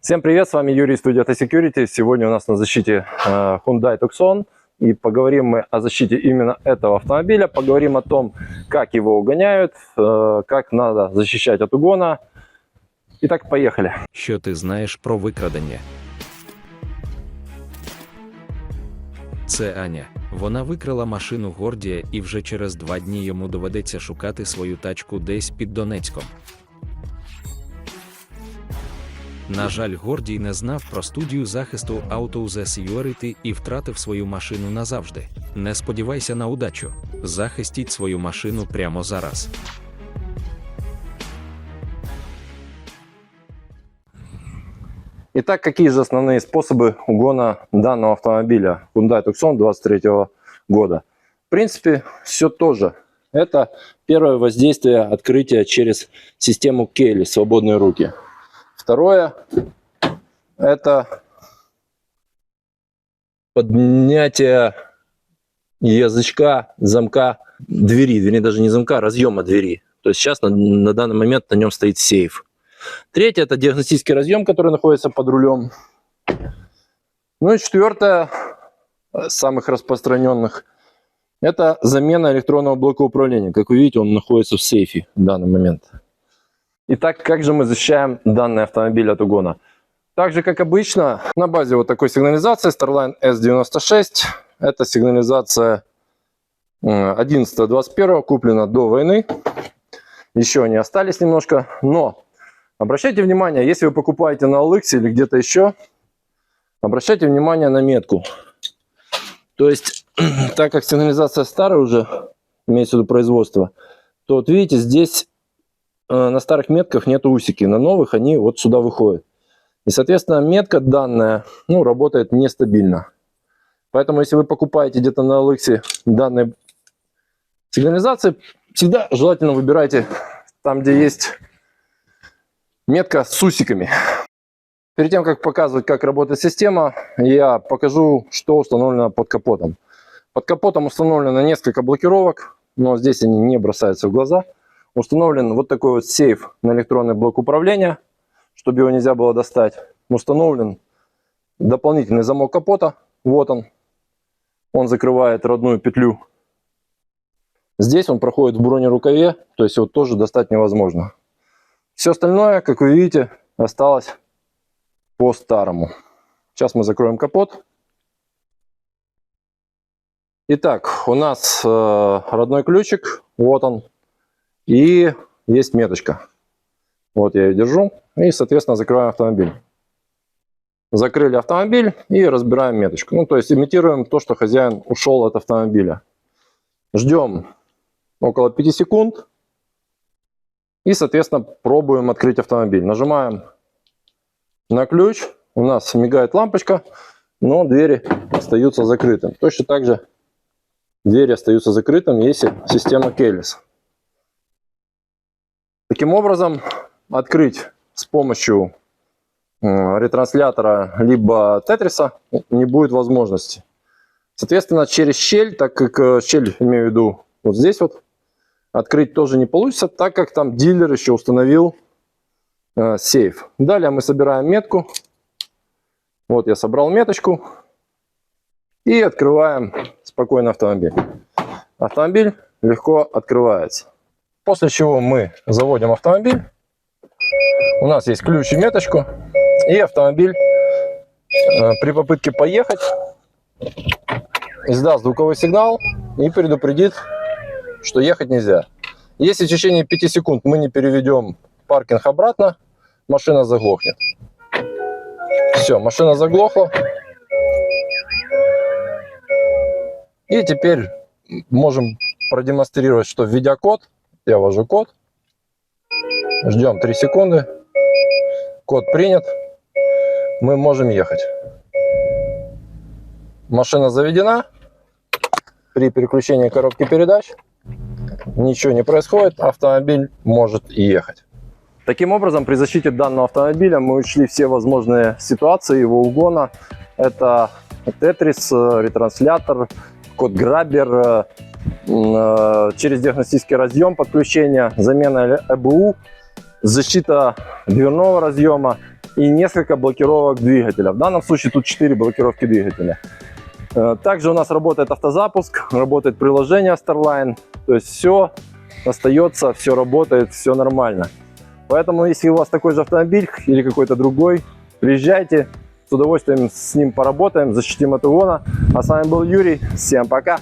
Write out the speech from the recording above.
Всем привет, с вами Юрий, студия Auto Security. Сегодня у нас на защите э, Hyundai Tucson. И поговорим мы о защите именно этого автомобиля. Поговорим о том, как его угоняют, э, как надо защищать от угона. Итак, поехали. Що ти знаєш про викрадення? Це Аня. Вона викрала машину Гордія і вже через два дні йому доведеться шукати свою тачку десь під Донецьком. На жаль, Гордій не знав про студію захисту Auto The Security і втратив свою машину назавжди. Не сподівайся на удачу. Захистіть свою машину прямо зараз. Итак, какие же основные способы угона данного автомобиля Hyundai Tucson 23 года? В принципе, все то же. Это первое воздействие открытия через систему Келли, свободные руки. Второе, это поднятие язычка замка двери, вернее даже не замка, а разъема двери. То есть сейчас на, на данный момент на нем стоит сейф. Третье это диагностический разъем, который находится под рулем. Ну и четвертое, э, самых распространенных, это замена электронного блока управления. Как вы видите, он находится в сейфе в данный момент. Итак, как же мы защищаем данный автомобиль от угона? Так же, как обычно, на базе вот такой сигнализации Starline S96. Это сигнализация 11-21, куплена до войны. Еще они остались немножко, но Обращайте внимание, если вы покупаете на OLX или где-то еще, обращайте внимание на метку. То есть, так как сигнализация старая уже, имеется в виду производство, то вот видите, здесь на старых метках нет усики, на новых они вот сюда выходят. И, соответственно, метка данная, ну, работает нестабильно. Поэтому, если вы покупаете где-то на OLX данные сигнализации, всегда желательно выбирайте там, где есть метка с усиками. Перед тем, как показывать, как работает система, я покажу, что установлено под капотом. Под капотом установлено несколько блокировок, но здесь они не бросаются в глаза. Установлен вот такой вот сейф на электронный блок управления, чтобы его нельзя было достать. Установлен дополнительный замок капота, вот он. Он закрывает родную петлю. Здесь он проходит в бронерукаве, то есть его тоже достать невозможно. Все остальное, как вы видите, осталось по-старому. Сейчас мы закроем капот. Итак, у нас э, родной ключик, вот он, и есть меточка. Вот я ее держу, и, соответственно, закрываем автомобиль. Закрыли автомобиль и разбираем меточку. Ну, то есть имитируем то, что хозяин ушел от автомобиля. Ждем около 5 секунд. И, соответственно, пробуем открыть автомобиль. Нажимаем на ключ. У нас мигает лампочка, но двери остаются закрытыми. Точно так же двери остаются закрытыми, если система Keyless. Таким образом, открыть с помощью э, ретранслятора либо тетриса не будет возможности. Соответственно, через щель, так как э, щель, имею в виду, вот здесь вот, открыть тоже не получится, так как там дилер еще установил э, сейф. Далее мы собираем метку. Вот я собрал меточку. И открываем спокойно автомобиль. Автомобиль легко открывается. После чего мы заводим автомобиль. У нас есть ключ и меточку. И автомобиль э, при попытке поехать издаст звуковой сигнал и предупредит что ехать нельзя. Если в течение 5 секунд мы не переведем паркинг обратно, машина заглохнет. Все, машина заглохла. И теперь можем продемонстрировать, что введя код, я ввожу код, ждем 3 секунды, код принят, мы можем ехать. Машина заведена, при переключении коробки передач ничего не происходит, автомобиль может ехать. Таким образом, при защите данного автомобиля мы учли все возможные ситуации его угона. Это тетрис, ретранслятор, код грабер, э, через диагностический разъем подключения, замена ЭБУ, защита дверного разъема и несколько блокировок двигателя. В данном случае тут 4 блокировки двигателя. Э, Также у нас работает автозапуск, работает приложение Starline. То есть все остается, все работает, все нормально. Поэтому, если у вас такой же автомобиль или какой-то другой, приезжайте, с удовольствием с ним поработаем, защитим от угона. А с вами был Юрий. Всем пока!